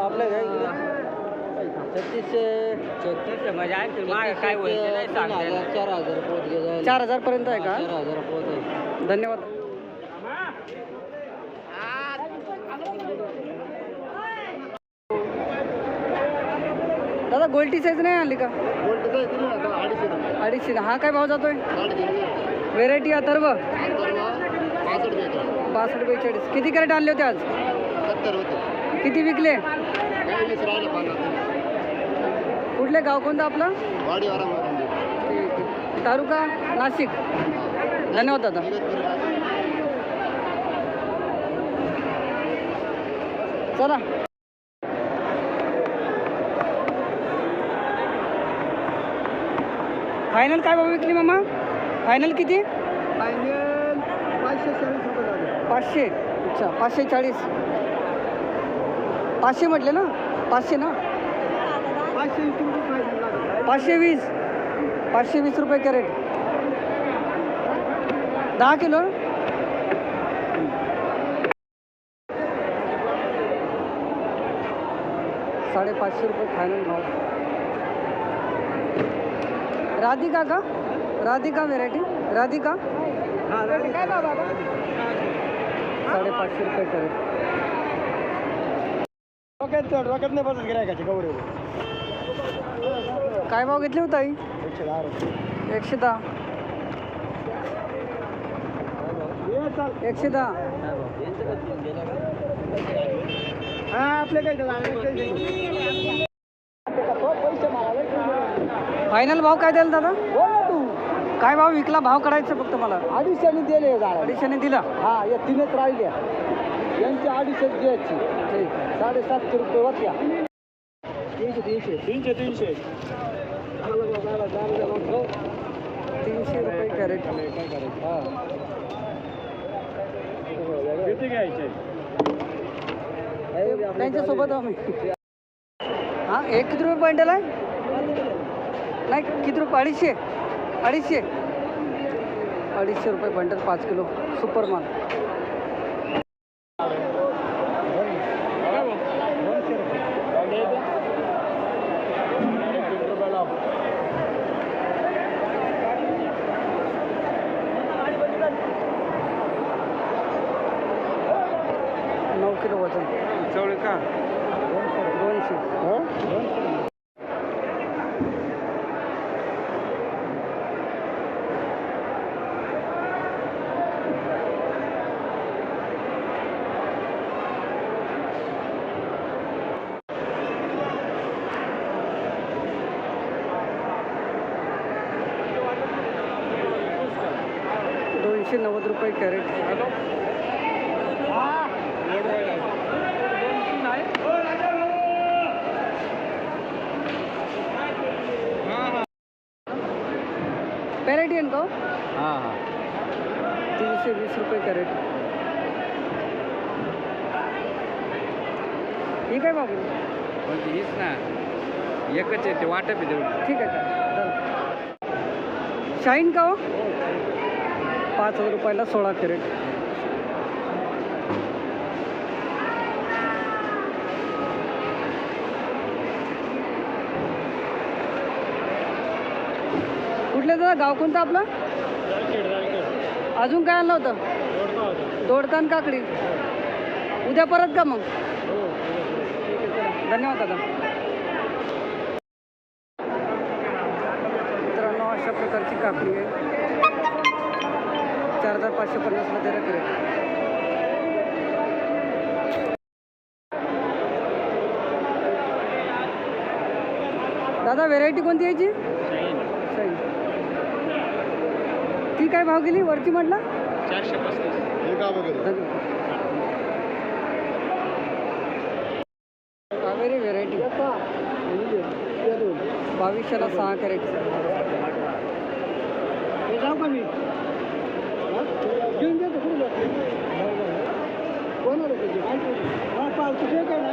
आपलं काय छत्तीसशे छत्तीस म्हणजे आणखी मागे काय होईल ते नाही तीन सांगता हजार येणार. चार हजार पोत चार पर्यंत आहे का? चार हजार पोत आहे. धन्यवाद. दादा गोल्टी साईज नाही आली का? अडीचशे हा काय भाव जातोय? व्हेरायटी अथर्व बासष्ट बेचाळीस किती कॅरेट आणले होते आज? किती विकले? कुठले गाव कोणतं आपलं. तालुका? नाशिक. धन्यवाद दादा. चला. फायनल काय भाव विकली मामा? फायनल किती? पाचशे. अच्छा पाचशे चाळीस. पाचशे म्हटले ना? पाचशे ना? पाचशे वीस पाचशे वीस. रुपये कॅरेट. दहा किलो? साडेपाचशे रुपये फायनल भाव. राधिका का? राधिका व्हेरायटी राधिका. साडेपाचशे रुपये कॅरेट. डोक्यात नाही बसत गिरायकाचे गौरव काय भाव घेतले होता आई एकशे दहा रुपये. एकशे दहा. एकशे दहा. हा आपले काही फायनल भाव काय द्याल दादा? तू. काय भाव विकला? भाव काढायचं फक्त मला. अडीचशेने दिले झाड अडीचशेने दिला. हा या तीनच राहिल्या. यांची अडीचशे घ्यायची. साडेसातशे रुपये वाटल्या तीनशे तीनशे. तीनशे तीनशे. तीनशे रुपये कॅरेट. किती घ्यायचे? त्यांच्यासोबत आम्ही. हां एक किती रुपये बंडल आहे? नाही किती रुपये? अडीचशे. अडीचशे. अडीचशे रुपये बंडल पाच किलो. सुपर माल. किलो वजन. चवळी का? दोनशे. दोनशे नव्वद रुपये कॅरेट. हो? हां हां. तीनशे वीस रुपये कॅरेट. ही काय बाबू? पण हीच ना. एकच आहे ते वाटप आहे तेवढी. ठीक आहे चला शाईन का हो? पाच हजार रुपयाला सोळा कॅरेट कुठलं दादा गाव कोणतं आपलं? अजून काय आणलं होतं? दोडकान काकडी. उद्या परत का मग? धन्यवाद दादा. मित्रांनो अशा प्रकारची काकडी आहे. चार हजार पाचशे पन्नासला ते रेट दादा व्हेरायटी कोणती यायची शाईन. ती काय भाव गेली वरती म्हटलं? चारशे पस्तीस. कावेरी व्हेरायटी बावीसशेला सहा कॅरेट. जाऊ का मी घेऊन देतो कोणाला हा पाच तुझे काय ना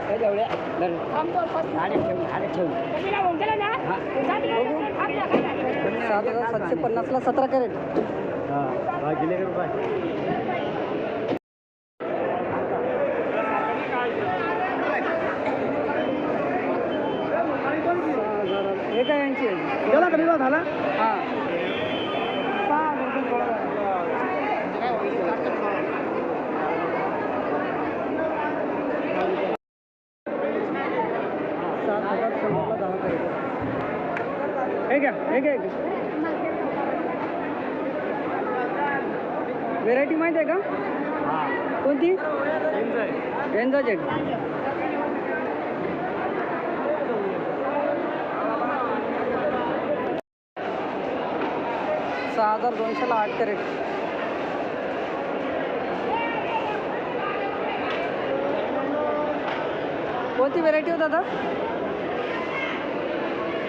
काय जाऊया आडे ठेवून आडे ठेवून हा. बघू सात हजार सातशे पन्नासला सतरा कॅरेट? हां. काय यांची झाला? हां सात हजार शंभरला दहा कॅरेट हे घ्या हे घ्या व्हेरायटी माहीत आहे का? कोणती? जेट. सहा हजार दोनशेला आठ कॅरेट. कोणती व्हेरायटी हो दादा?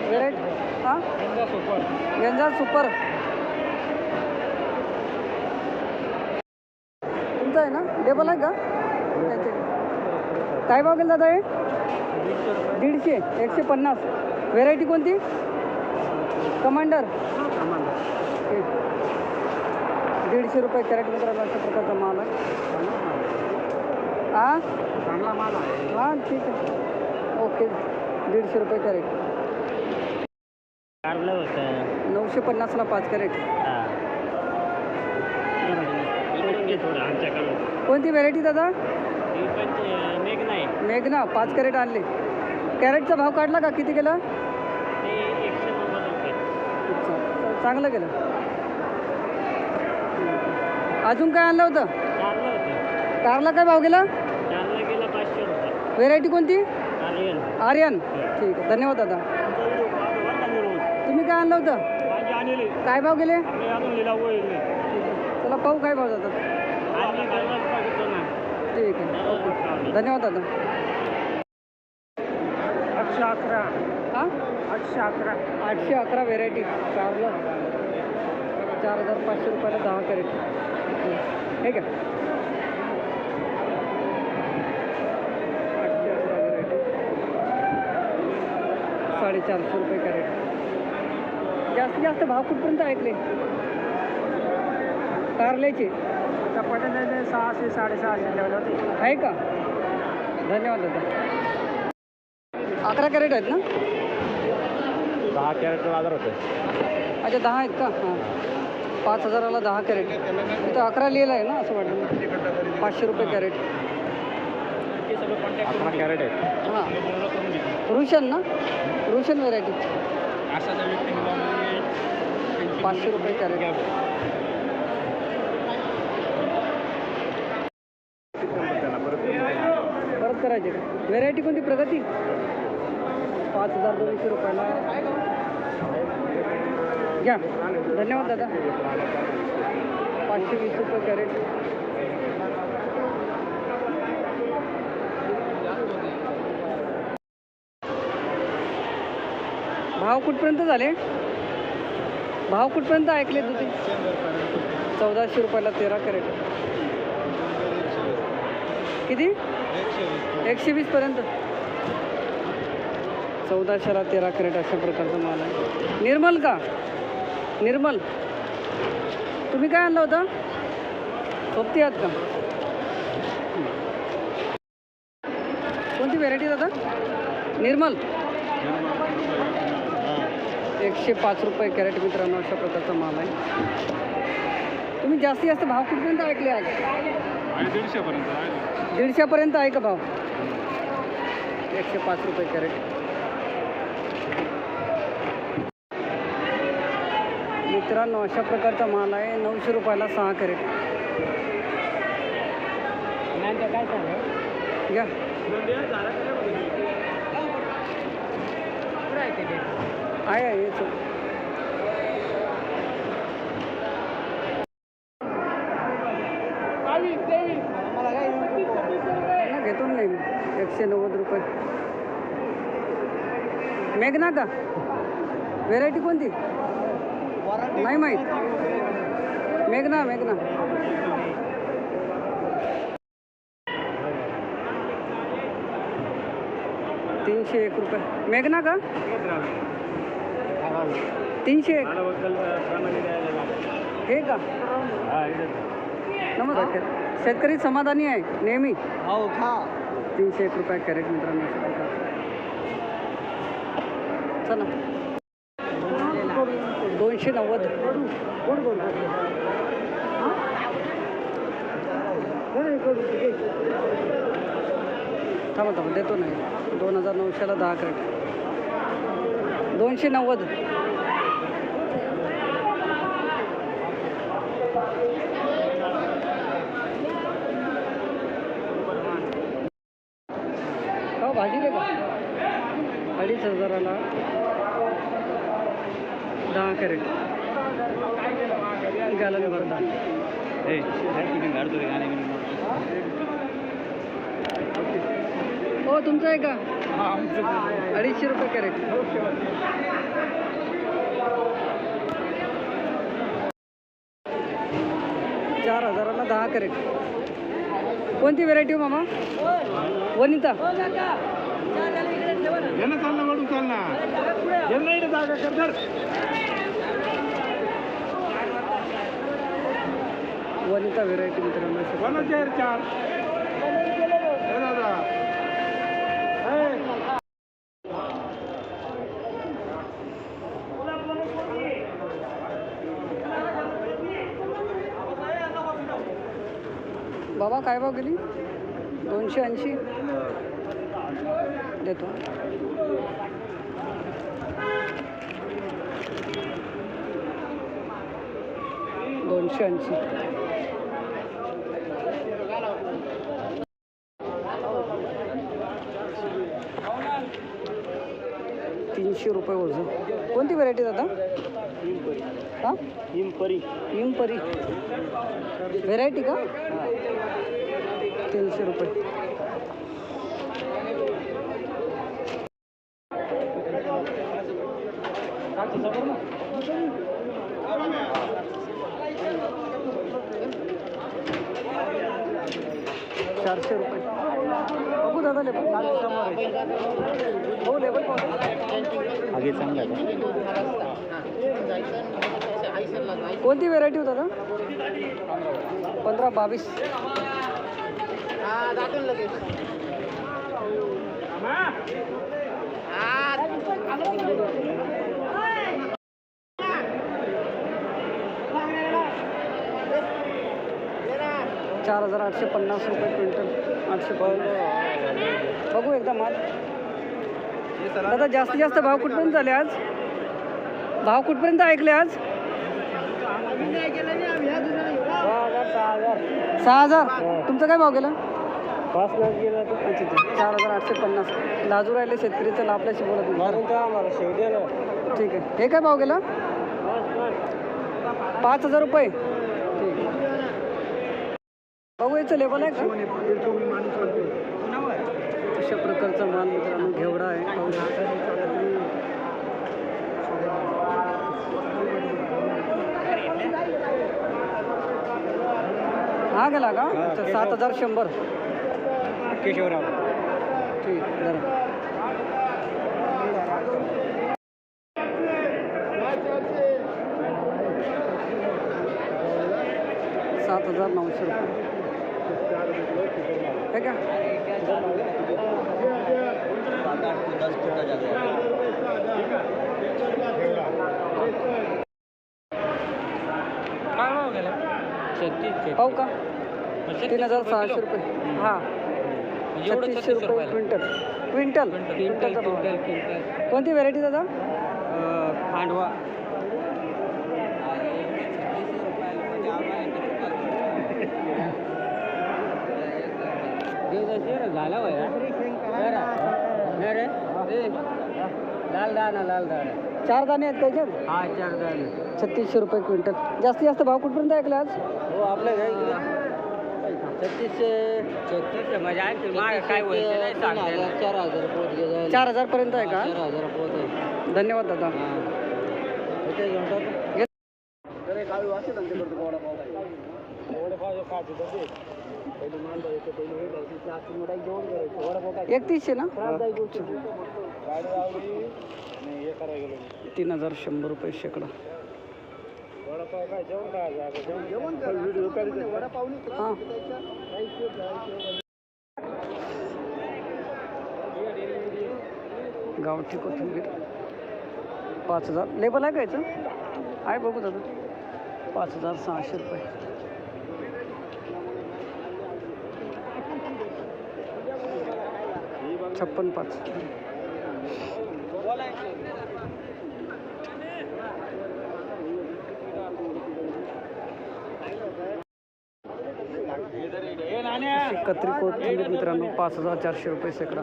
व्हेरायटी हां? गेंजा सुपर. तुमचं आहे का? त्याचे. काय भाव गेला दादा हे? दीडशे एकशे पन्नास. व्हेरायटी कोणती? कमांडर ठीक. दीडशे रुपये कॅरेट मित्रांनो अशा प्रकारचा माल आहे. हां? चांगला माल आहे हां ठीक आहे. ओके दीडशे रुपये कॅरेट. नऊशे पन्नासला पाच कॅरेट. हां थोडं कोणती व्हेरायटी दादा? मेघ नाही मेघना पाच कॅरेट आणले. कॅरेटचा भाव काढला का? किती गेला ते एकशे नव्वद रुपये. अच्छा. चा- चांगलं गेलं अजून काय आणलं होतं? चाललं होतं. कारला काय भाव गेला? चाललं गेलं पाचशे रुपये. व्हेरायटी कोणती? आर्यन. ठीक आहे. धन्यवाद दादा. तुम्ही काय आणलं होतं? काय भाव गेले? आपले अजून लिलाव होईल चला पाहू काय भाव जातात. ठीक आहे. ओके. धन्यवाद दादा. आठशे अकरा. हां? आठशे अकरा. आठशे अकरा व्हेरायटी कारला चार हजार पाचशे रुपयाला दहा कॅरेट हे का आठशे अकरा व्हेरायटी साडेचारशे रुपये कॅरेट जास्तीत जास्त भाव कुठपर्यंत ऐकले कारल्याचे? चपाट्या सहाशे साडेसहाशे लेवल होते आहे का? धन्यवाद दादा. अकरा कॅरेट आहेत ना? दहा कॅरेटचा बाजार होतं. अच्छा दहा आहेत का? हां. पाच हजाराला दहा कॅरेट. इथं अकरा लिहिलं आहे ना असं वाटलं. पाचशे रुपये कॅरेट. अकरा कॅरेट आहेत. हां. रुशन ना? रुशन व्हेरायटी पाचशे रुपये कॅरेट परत करायचे का? व्हेरायटी कोणती प्रगती? पाच हजार दोनशे रुपयाला. घ्या. धन्यवाद दादा. पाचशे वीस रुपये कॅरेट भाव कुठपर्यंत झाले? भाव कुठपर्यंत ऐकले तुझे चौदाशे रुपयाला तेरा कॅरेट किती? एकशे वीस पर्यंत. चौदाशेला तेरा कॅरेट अशा प्रकारचा माल आहे. निर्मल का? निर्मल. तुम्ही काय आणलं होतं? सोबती आहात का? कोणती व्हेरायटी दादा? निर्मल. एकशे पाच रुपये कॅरेट मित्रांनो अशा प्रकारचा माल आहे. तुम्ही जास्तीत जास्त भाव कुठपर्यंत ऐकले आज? दीडशेपर्यंत दीडशेपर्यंत आहे का भाव? एकशे पाच रुपये कॅरेट. मित्रांनो अशा प्रकारचा माल आहे. नऊशे रुपयाला सहा कॅरेट. घ्या. आहे आहे हेच आहे. ना, घेतो ना मी एकशे नव्वद रुपये. मेघना का व्हेरायटी कोणती नाही माहीत. मेघना मेघना. तीनशे एक रुपये. मेघना का तीनशे एक. हे का? नमस्कार. शेतकरी समाधानी आहे नेहमी. हो खा. तीनशे एक रुपये कॅरेट मित्रांनो चला. दोनशे नव्वद. थांबा थांबा देतो नाही. दोन हजार नऊशेला दहा कॅरेट. दोनशे नव्वद हो भाजी दे का अडीच हजाराला दहा कॅरेट गाला भरता हो तुमचं आहे का? अडीचशे रुपये कॅरेट. चार हजाराला दहा कॅरेट. कोणती व्हेरायटी हो मामा? वनिता. यांना चालना वाढून चालना जागा कर धर. वनिता व्हेरायटी मित्रांनो आहेत चार. हे. बाबा काय भाव गेली? दोनशे ऐंशी. देतो. दोनशे ऐंशी. तीनशे रुपये वजन कोणती व्हरायटी दादा? हां? हिमपरी. हिमपरी. व्हेरायटी का? तीनशे रुपये. चारशे रुपये. बघू दादा लेबल हो लेबल आगे चांगला कोणती व्हेरायटी होता दादा पंधरा बावीस. चार हजार आठशे पन्नास रुपये क्विंटल आठशे पन्नास. बघू एकदा माल. दादा जास्तीत जास्त भाव कुठपर्यंत झाले आज? भाव कुठपर्यंत ऐकले आज? सहा हजार. तुमचा काय भाव गेला? पाच लाख गेला चार हजार आठशे पन्नास. लाजू राहिले शेतकरी तर आपल्याशी बोलत ठीक आहे. हे काय भाव गेला? पाच हजार रुपये. याचं लेबल आहे अशा प्रकारचा माल मित्रांनो घेवडा आहे. हा गेला का? अच्छा सात हजार शंभर. केशवराव. ठीक जरा सात हजार नऊशे रुपये हे का काय भाव गेला छत्तीस पाहू का? तीन हजार सहाशे रुपये. हां. छत्तीसशे रुपये क्विंटल. क्विंटल. क्विंटलचा भाव. कोणती व्हेरायटी दादा? खांडवा झाला लाल दाणा लाल दाणा चार दाणे आहेत त्याच्यात? हा चार दाणे. छत्तीसशे रुपये क्विंटल. जास्तीत जास्त भाव कुठपर्यंत ऐकले आज? हो आपलं छत्तीसशे छत्तीसशे म्हणजे आणखी माग काय नाही सांगता चार हजार पोहोच चार हजारपर्यंत आहे का? हजार धन्यवाद दादा. अरे एकतीसशे ना? तीन हजार शंभर रुपये शेकडा. हां. गावठी कोथिंबीर. पाच हजार. लेबल आहे का याचं? आहे बघू दादा. पाच हजार सहाशे रुपये. छप्पन पाच. कत्री कोथिंबीर मित्रांनो पाच हजार चारशे रुपये सेकडा.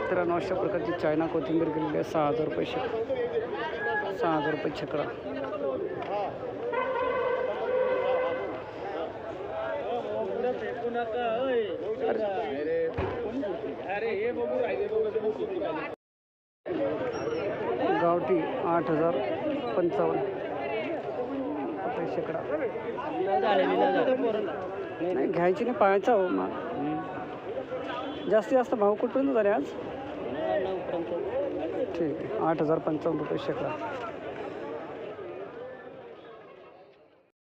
मित्रांनो अशा प्रकारची चायना कोथिंबीर गेलेली आहे सहा हजार रुपये शेकडा सहा हजार रुपये छकडा. गावठी आठ हजार पंचावन्न. रुपये शेकडा. नाही घ्यायची नाही पाहायचा हो मग. जास्तीत जास्त भाव कुठपर्यंत झाले आज? ठीक आहे आठ हजार पंचावन्न रुपये शेकडा.